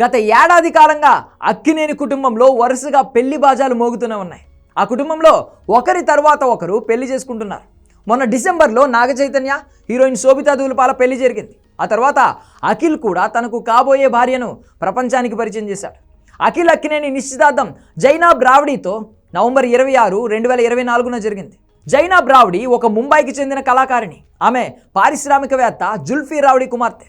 గత ఏడాది కాలంగా అక్కినేని కుటుంబంలో వరుసగా పెళ్ళి బాజాలు మోగుతూనే ఉన్నాయి. ఆ కుటుంబంలో ఒకరి తర్వాత ఒకరు పెళ్ళి చేసుకుంటున్నారు. మొన్న డిసెంబర్లో నాగ చైతన్య హీరోయిన్ శోభితా దూలపాల పెళ్ళి జరిగింది. ఆ తర్వాత అఖిల్ కూడా తనకు కాబోయే భార్యను ప్రపంచానికి పరిచయం చేశాడు. అఖిల్ అక్కినేని నిశ్చితార్థం జైనాబ్ రావడితో నవంబర్ ఇరవై ఆరు రెండు వేల ఇరవై నాలుగున జరిగింది. జైనా రావడి ఒక ముంబైకి చెందిన కళాకారిణి. ఆమె పారిశ్రామికవేత్త జుల్ఫీ రావిడి కుమార్తె.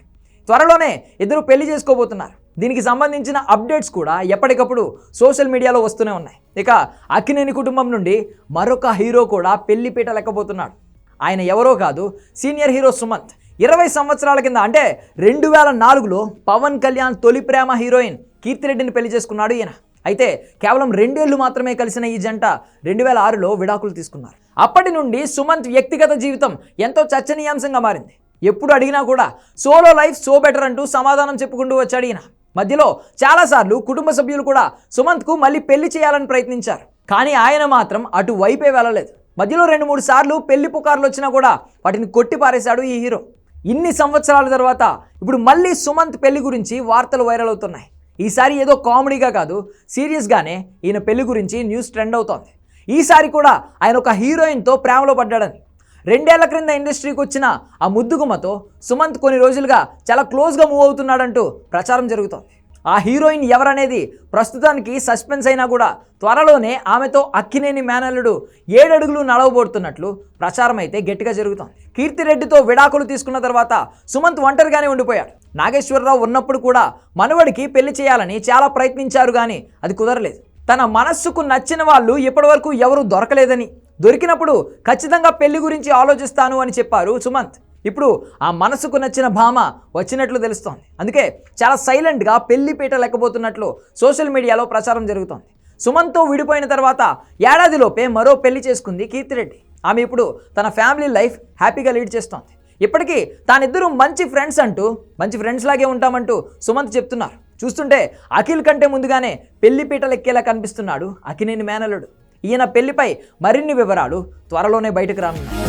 త్వరలోనే ఇద్దరు పెళ్ళి చేసుకోబోతున్నారు. దీనికి సంబంధించిన అప్డేట్స్ కూడా ఎప్పటికప్పుడు సోషల్ మీడియాలో వస్తూనే ఉన్నాయి. ఇక అక్కినేని కుటుంబం నుండి మరొక హీరో కూడా పెళ్ళిపీట లెక్కబోతున్నాడు. ఆయన ఎవరో కాదు సీనియర్ హీరో సుమంత్. ఇరవై సంవత్సరాల కింద అంటే రెండు వేల నాలుగులో పవన్ కళ్యాణ్ తొలి ప్రేమ హీరోయిన్ కీర్తిరెడ్డిని పెళ్ళి చేసుకున్నాడు ఈయన. అయితే కేవలం రెండేళ్ళు మాత్రమే కలిసిన ఈ జంట రెండు వేల ఆరులో విడాకులు తీసుకున్నారు. అప్పటి నుండి సుమంత్ వ్యక్తిగత జీవితం ఎంతో చర్చనీయాంశంగా మారింది. ఎప్పుడు అడిగినా కూడా సోలో లైఫ్ సో బెటర్ అంటూ సమాధానం చెప్పుకుంటూ వచ్చాడు ఈయన. మధ్యలో చాలాసార్లు కుటుంబ సభ్యులు కూడా సుమంత్కు మళ్ళీ పెళ్ళి చేయాలని ప్రయత్నించారు. కానీ ఆయన మాత్రం అటు వైపే వెళ్ళలేదు. మధ్యలో రెండు మూడు సార్లు పెళ్ళి పుకార్లు వచ్చినా కూడా వాటిని కొట్టి పారేశాడు ఈ హీరో. ఇన్ని సంవత్సరాల తర్వాత ఇప్పుడు మళ్ళీ సుమంత్ పెళ్ళి గురించి వార్తలు వైరల్ అవుతున్నాయి. ఈసారి ఏదో కామెడీగా కాదు సీరియస్గానే ఈయన పెళ్ళి గురించి న్యూస్ ట్రెండ్ అవుతోంది. ఈసారి కూడా ఆయన ఒక హీరోయిన్తో ప్రేమలో పడ్డాడని. రెండేళ్ళ క్రింద ఇండస్ట్రీకి వచ్చిన ఆ ముద్దుగుమ్మతో సుమంత్ కొన్ని రోజులుగా చాలా క్లోజ్గా మూవ్ అవుతున్నాడంటూ ప్రచారం జరుగుతోంది. ఆ హీరోయిన్ ఎవరనేది ప్రస్తుతానికి సస్పెన్స్ అయినా కూడా త్వరలోనే ఆమెతో అక్కినేని మేనల్లుడు ఏడడుగులు నడవబోతున్నట్లు ప్రచారం అయితే గట్టిగా జరుగుతోంది. కీర్తిరెడ్డితో విడాకులు తీసుకున్న తర్వాత సుమంత్ ఒంటరిగానే ఉండిపోయాడు. నాగేశ్వరరావు ఉన్నప్పుడు కూడా మనవడికి పెళ్ళి చేయాలని చాలా ప్రయత్నించారు కానీ అది కుదరలేదు. తన మనస్సుకు నచ్చిన వాళ్ళు ఇప్పటివరకు ఎవరూ దొరకలేదని దొరికినప్పుడు ఖచ్చితంగా పెళ్ళి గురించి ఆలోచిస్తాను అని చెప్పారు సుమంత్. ఇప్పుడు ఆ మనసుకు నచ్చిన భామ వచ్చినట్లు తెలుస్తోంది. అందుకే చాలా సైలెంట్గా పెళ్ళి పీట లెక్కబోతున్నట్లు సోషల్ మీడియాలో ప్రచారం జరుగుతోంది. సుమంత్తో విడిపోయిన తర్వాత ఏడాదిలోపే మరో పెళ్ళి చేసుకుంది కీర్తిరెడ్డి. ఆమె ఇప్పుడు తన ఫ్యామిలీ లైఫ్ హ్యాపీగా లీడ్ చేస్తోంది. ఇప్పటికీ తానిద్దరూ మంచి ఫ్రెండ్స్ అంటూ మంచి ఫ్రెండ్స్ లాగే ఉంటామంటూ సుమంత్ చెప్తున్నారు. చూస్తుంటే అఖిల్ కంటే ముందుగానే పెళ్ళి పీటలు ఎక్కేలా కనిపిస్తున్నాడు అఖినేని మేనలుడు ఈయన పెళ్ళిపై మరిన్ని వివరాలు త్వరలోనే బయటకు రానున్నాయి.